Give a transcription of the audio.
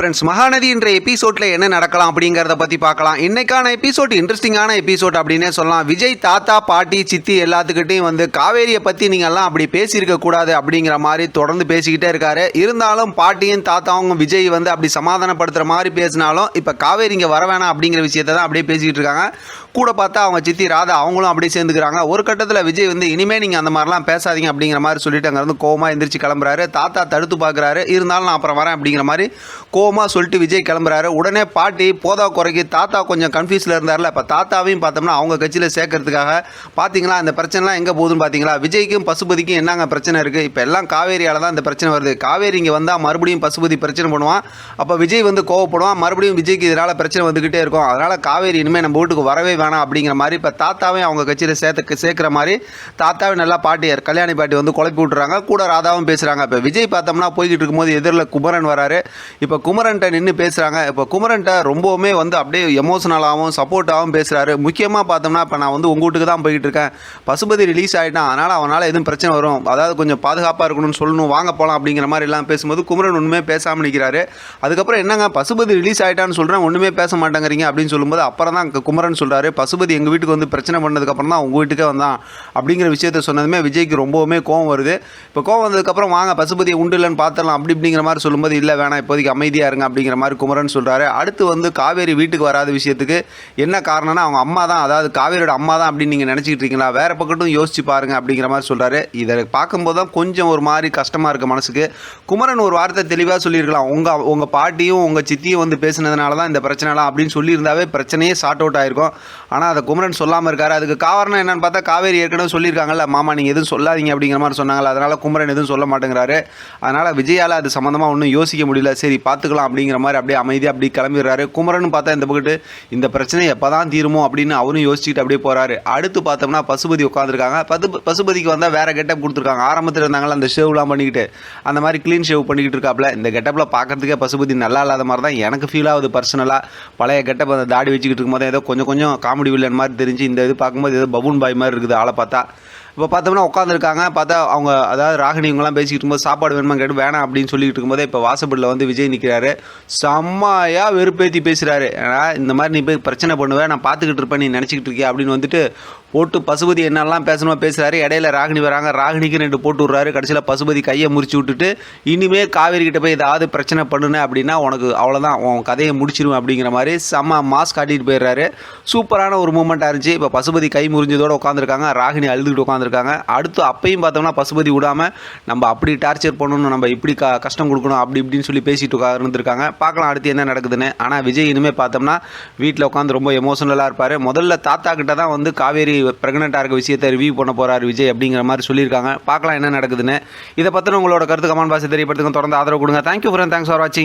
Friends Mahanadi என்ற எபிசோட்ல என்ன நடக்கலாம் அப்படிங்கிறத பத்தி பார்க்கலாம். இன்னைக்கான எபிசோட் இன்ட்ரெஸ்டிங்கான எபிசோட் அப்படின்னே சொல்லலாம். விஜய் தாத்தா பாட்டி சித்தி எல்லாத்துக்கிட்டையும் வந்து காவேரியை பத்தி நீங்க எல்லாம் அப்படி பேசியிருக்க கூடாது அப்படிங்கிற மாதிரி தொடர்ந்து பேசிக்கிட்டே இருக்காரு. இருந்தாலும் பாட்டியும் தாத்தாவும் விஜய் வந்து அப்படி சமாதானப்படுத்துற மாதிரி பேசினாலும் இப்ப காவேரி இங்க வர வேணாம் அப்படிங்கிற விஷயத்தை தான் அப்படியே பேசிக்கிட்டு இருக்காங்க. கூட பார்த்தா அவங்க சித்தி ராதா அவங்களும் அப்படியே சேர்ந்துக்கிறாங்க. ஒரு கட்டத்தில் விஜய் வந்து இனிமே நீங்க அந்த மாதிரிலாம் பேசாதீங்க அப்படிங்கிற மாதிரி சொல்லிட்டு அங்கேருந்து கோவமாக எந்திரிச்சு கிளம்புறாரு. தாத்தா தடுத்து பார்க்குறாரு. இருந்தாலும் நான் அப்புறம் வரேன் அப்படிங்கிற மாதிரி கோ சொல்லிட்டு விஜய் கிளம்புறாரு. உடனே பாட்டி போதா குறைக்கு தாத்தா கொஞ்சம் கன்ஃபியூஸில் இருந்தார்ல. இப்போ தாத்தாவையும் பார்த்தோம்னா அவங்க கட்சியில் சேர்க்கறதுக்காக பார்த்தீங்களா இந்த பிரச்சனைலாம் எங்கே போகுதுன்னு பார்த்தீங்களா விஜய்க்கும் பசுபதிக்கும் என்னங்க பிரச்சனை இருக்குது இப்போ எல்லாம் காவேரியால் தான் இந்த பிரச்சனை வருது. காவேரி இங்கே வந்தால் மறுபடியும் பசுபதி பிரச்சனை பண்ணுவான். அப்போ விஜய் வந்து கோவப்படுவான். மறுபடியும் விஜய்க்கு இதனால் பிரச்சனை வந்துக்கிட்டே இருக்கும். அதனால் காவேரி இனிமேல் நம்ம வீட்டுக்கு வரவே வேணாம் அப்படிங்கிற மாதிரி இப்போ தாத்தாவையும் அவங்க கட்சியில் சேர்த்து சேர்க்குற மாதிரி தாத்தாவை நல்லா பாட்டியார் கல்யாணி பாட்டி வந்து குழப்பி விட்டுறாங்க. கூட ராதாவும் பேசுகிறாங்க இப்போ விஜய் பார்த்தோம்னா போய்கிட்டு இருக்கும்போது எதிரில் குமரன் வராரு. இப்போ குமரன்ட்ட நின்று பேசுகிறாங்க இப்போ குமரன்ட்ட ரொம்பவுமே வந்து அப்படியே எமோஷனலாகவும் சப்போர்ட்டாகவும் பேசுகிறாரு முக்கியமாக பார்த்தோம்னா இப்போ நான் வந்து உங்கள் வீட்டுக்கு தான் போய்கிட்டு இருக்கேன். பசுபதி ரிலீஸ் ஆகிட்டான் அதனால் அவனால் எதுவும் பிரச்சனை வரும். அதாவது கொஞ்சம் பாதுகாப்பாக இருக்கணும்னு சொல்லணும். வாங்க போகலாம் அப்படிங்கிற மாதிரி எல்லாம் பேசும்போது குமரன் ஒன்றுமே பேசாமல் நிற்கிறாரு அதுக்கப்புறம் என்னங்க பசுபதி ரிலீஸ் ஆகிட்டான்னு சொல்கிறேன் ஒன்றுமே பேச மாட்டேங்கிறீங்க அப்படின்னு சொல்லும்போது அப்புறம் தான் குமரன் சொல்கிறாரு பசுபதி எங்கள் வீட்டுக்கு வந்து பிரச்சனை பண்ணதுக்கப்புறம் தான் உங்கள் வீட்டுக்கே வந்தான். அப்படிங்கிற விஷயத்த சொன்னதுமே விஜய்க்கு ரொம்பவுமே கோவம் வருது. இப்போ கோவம் வந்ததுக்கப்புறம் வாங்க பசுபதியை உண்டு இல்லைன்னு பார்த்துடலாம் அப்படி இப்படிங்கிற மாதிரி சொல்லும்போது இல்லை வேணாம் இப்போதைக்கு அமைதியாக இருங்க அப்படிங்கிற மாதிரி குமரன் சொல்கிறாரு அடுத்து வந்து காவேரி வீட்டுக்கு வராத விஷயத்துக்கு என்ன காரணம்னா அவங்க அம்மா தான் அதாவது காவேரியோட அம்மா தான் அப்படின்னு நீங்கள் நினச்சிக்கிட்டு இருக்கீங்களா? வேறு பக்கட்டும் யோசிச்சு பாருங்க அப்படிங்கிற மாதிரி சொல்கிறாரு இதை பார்க்கும்போது தான் கொஞ்சம் ஒரு மாதிரி கஷ்டமாக இருக்குது மனசுக்கு. குமரன் ஒரு வார்த்தை தெளிவாக சொல்லியிருக்கலாம். உங்கள் உங்கள் பாட்டியும் உங்கள் சித்தியும் வந்து பேசுனதுனால தான் இந்த பிரச்சனைலாம் அப்படின்னு சொல்லியிருந்தாவே பிரச்சனையே சார்ட் அவுட் ஆயிருக்கும். ஆனால் அதை குமரன் சொல்லாமல் இருக்காரு. அதுக்கு காரணம் என்னென்னு பார்த்தா காவேரி ஏற்கனவே சொல்லியிருக்காங்கல்ல மாமா நீங்கள் எதுவும் சொல்லாதீங்க அப்படிங்கிற மாதிரி சொன்னாங்கல்ல அதனால் குமரன் எதுவும் சொல்ல மாட்டேங்கிறாரு. அதனால் விஜயால் அது சம்மந்தமாக ஒன்றும் யோசிக்க முடியல. சரி பார்த்துக்கலாம். அப்படிங்கிற மாதிரி அப்படியே அமைதியாக அப்படியே கிளம்பிடுறாரு. குமரன் பார்த்தா இந்த பக்கத்து இந்த பிரச்சனை எப்போ தான் தீருமோ அப்படின்னு அவரும் யோசிச்சுட்டு அப்படியே போகிறாரு அடுத்து பார்த்தோம்னா பசுபதி உட்காந்துருக்காங்க பத்து பசுபதிக்கு வந்தால் வேறு கெட்டப் கொடுத்துருக்காங்க. ஆரம்பத்தில் இருந்தாங்களா அந்த ஷேவ்லாம் பண்ணிக்கிட்டு அந்த மாதிரி க்ளீன் ஷேவ் பண்ணிக்கிட்டு இருக்காப்புல இந்த கெட்டப்பில் பார்க்கறதுக்கே பசுபதி நல்லா இல்லாத மாதிரி தான் எனக்கு ஃபீல் ஆகுது பர்சனலாக பழைய கெட்டப் அந்த தாடி வச்சுக்கிட்டு இருக்கும்போது ஏதோ கொஞ்சம் கொஞ்சம் காமெடி வில்லன் மாதிரி தெரிஞ்சு இந்த இது பார்க்கும்போது ஏதோ பபூன் பாய் மாதிரி இருக்குது. ஆளை பார்த்தா இப்போ பார்த்தோம்னா உட்காந்துருக்காங்க பார்த்தா அவங்க அதாவது ராகினி இவங்கெல்லாம் பேசிக்கிட்டு இருக்கும்போது சாப்பாடு வேணுமா கேட்டு வேணாம் அப்படின்னு சொல்லிட்டு இருக்கும்போது இப்போ வாசப்படியில் வந்து விஜய் நிற்கிறாரு செம்மையா வெறுப்பேற்றி பேசுகிறாரு ஏன்னா இந்த மாதிரி நீ போய் பிரச்சனை பண்ணுவேன் நான் பார்த்துக்கிட்டு இருப்பேன் நீ நினச்சிக்கிட்டு இருக்கியா? அப்படின்னு வந்துட்டு போட்டு பசுபதி என்னெல்லாம் பேசணுமோ பேசுகிறாரு இடையில ராகினி வராங்க. ராகினிக்கு ரெண்டு போட்டு விட்றாரு. கடைசியில் பசுபதி கையை முறிச்சு விட்டுட்டு இனிமே காவேரி கிட்ட போய் ஏதாவது பிரச்சனை பண்ணுனேன் அப்படின்னா உனக்கு அவ்வளோதான் உன் கதையை முடிச்சிருவேன் அப்படிங்கிற மாதிரி செம்ம மாஸ் காட்டிட்டு போயிடுறாரு. சூப்பரான ஒரு மூமெண்ட்டாக இருந்துச்சு. இப்போ பசுபதி கை முறிஞ்சதோடு உட்காந்துருக்காங்க ராகினி அழுதுகிட்டு உட்காந்து உட்காந்துருக்காங்க அடுத்து அப்பையும் பார்த்தோம்னா பசுபதி விடாமல் நம்ம அப்படி டார்ச்சர் பண்ணணும் நம்ம இப்படி க கஷ்டம் கொடுக்கணும் அப்படி இப்படின்னு சொல்லி பேசிட்டு உட்கா- இருந்திருக்காங்க பார்க்கலாம் அடுத்து என்ன நடக்குதுன்னு. ஆனால் விஜய் இனிமேல் பார்த்தோம்னா வீட்டில் உட்காந்து ரொம்ப எமோஷனலாக இருப்பார். முதல்ல தாத்தா கிட்ட தான் வந்து காவேரி ப்ரெக்னெண்ட்டாக இருக்க விஷயத்தை ரிவ்யூ பண்ண போகிறார் விஜய் அப்படிங்கிற மாதிரி சொல்லியிருக்காங்க. பார்க்கலாம் என்ன நடக்குதுன்னு. இதை பற்றின உங்களோட கருத்து கமெண்ட் பாசி தெரியப்படுத்துங்க. தொடர்ந்து ஆதரவு கொடுங்க. தேங்க்யூ ஃப்ரெண்ட் தேங்க்ஸ் ஃபார் வாட்சிங்